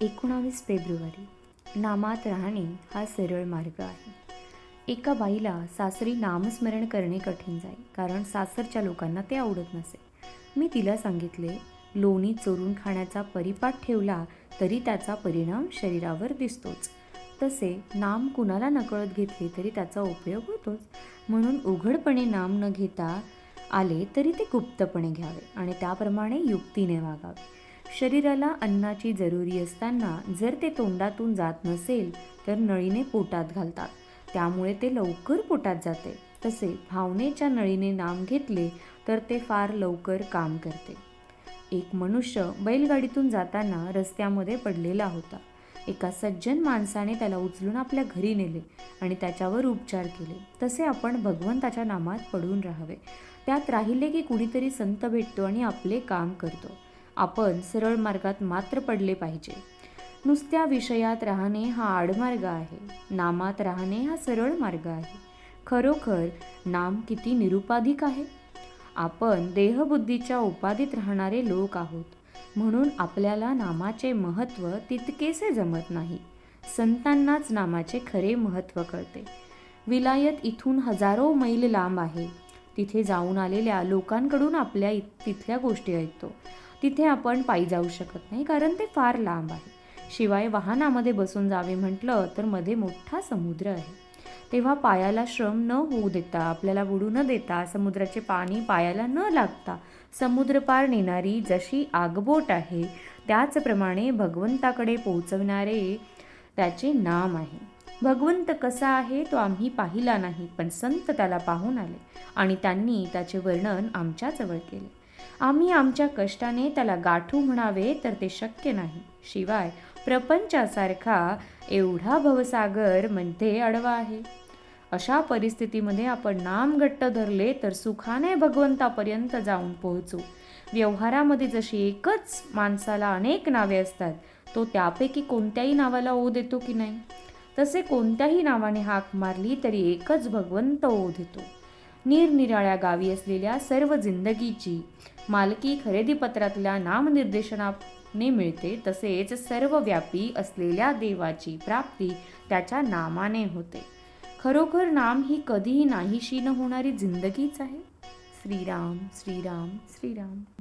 एकोणावीस फेब्रुवारी. नामात राहणे हा सरळ मार्ग आहे. एका बाईला सासरी नामस्मरण करणे कठीण जाई कारण सासरच्या लोकांना ते आवडत नसे. मी तिला सांगितले लोणी चोरून खाण्याचा परिपाठ ठेवला तरी त्याचा परिणाम शरीरावर दिसतोच. तसे नाम कुणाला नकळत घेतले तरी त्याचा उपयोग होतोच. म्हणून उघडपणे नाम न घेता आले तरी ते गुप्तपणे घ्यावे आणि त्याप्रमाणे युक्तीने वागावे. शरीराला अन्नाची जरुरी असताना जर ते तोंडातून जात नसेल तर नळीने पोटात घालतात. त्यामुळे ते लवकर पोटात जाते. तसे भावनेच्या नळीने नाम घेतले तर ते फार लवकर काम करते. एक मनुष्य बैलगाडीतून जाताना रस्त्यामध्ये पडलेला होता. एका सज्जन माणसाने त्याला उचलून आपल्या घरी नेले आणि त्याच्यावर उपचार केले. तसे आपण भगवंताच्या नामात पडून राहावे. त्यात राहिले की कुणीतरी संत भेटतो आणि आपले काम करतो. आपण सरळ मार्गात मात्र पडले पाहिजे. नुसत्या विषयात राहणे हा आडमार्ग आहे. नामात राहणे हा सरळ मार्ग आहे. खरोखर नाम किती निरुपाधिक आहे? आपण देहबुद्धीच्या उपाधीत राहणारे लोक आहोत. म्हणून आपल्याला नामाचे महत्त्व तितकेसे जमत नाही. संतांनाच नामाचे खरे महत्त्व कळते. विलायत इथून हजारो मैल लांब आहे. तिथे जाऊन आलेल्या लोकांकडून आपल्या इ- तिथल्या गोष्टी ऐकतो. तिथे आपण पायी जाऊ शकत नाही कारण ते फार लांब आहे. शिवाय वाहनामध्ये बसून जावे म्हटलं तर मध्ये मोठा समुद्र आहे. तेव्हा पायाला श्रम न होऊ देता आपल्याला बुडू न देता समुद्राचे पाणी पायाला न लागता समुद्र पार नेणारी जशी आगबोट आहे त्याचप्रमाणे भगवंताकडे पोहोचवणारे त्याचे नाम आहे. भगवंत कसा आहे तो आम्ही पाहिला नाही पण संत त्याला पाहून आले आणि त्यांनी त्याचे वर्णन आमच्याजवळ केले. आम्ही आमच्या कष्टाने त्याला गाठू म्हणावे तर ते शक्य नाही. शिवाय प्रपंचासारखा एवढा भवसागरमध्ये अडवा आहे. अशा परिस्थितीमध्ये आपण नाम घट्ट धरले तर सुखाने भगवंतापर्यंत जाऊन पोहोचू. व्यवहारामध्ये जशी एकच माणसाला अनेक नावे असतात तो त्यापैकी कोणत्याही नावाला ओ देतो की नाही? तसे कोणत्याही नावाने हाक मारली तरी एकच भगवंत ओ देतो. निरनिराळ्या गावी असलेल्या सर्व जिंदगीची मालकी खरेदीपत्रातल्या नामनिर्देशनाने मिळते तसेच सर्वव्यापी असलेल्या देवाची प्राप्ती त्याच्या नामाने होते. खरोखर नाम ही कधीही नाहीशी न होणारी जिंदगीच आहे. श्रीराम श्रीराम श्रीराम.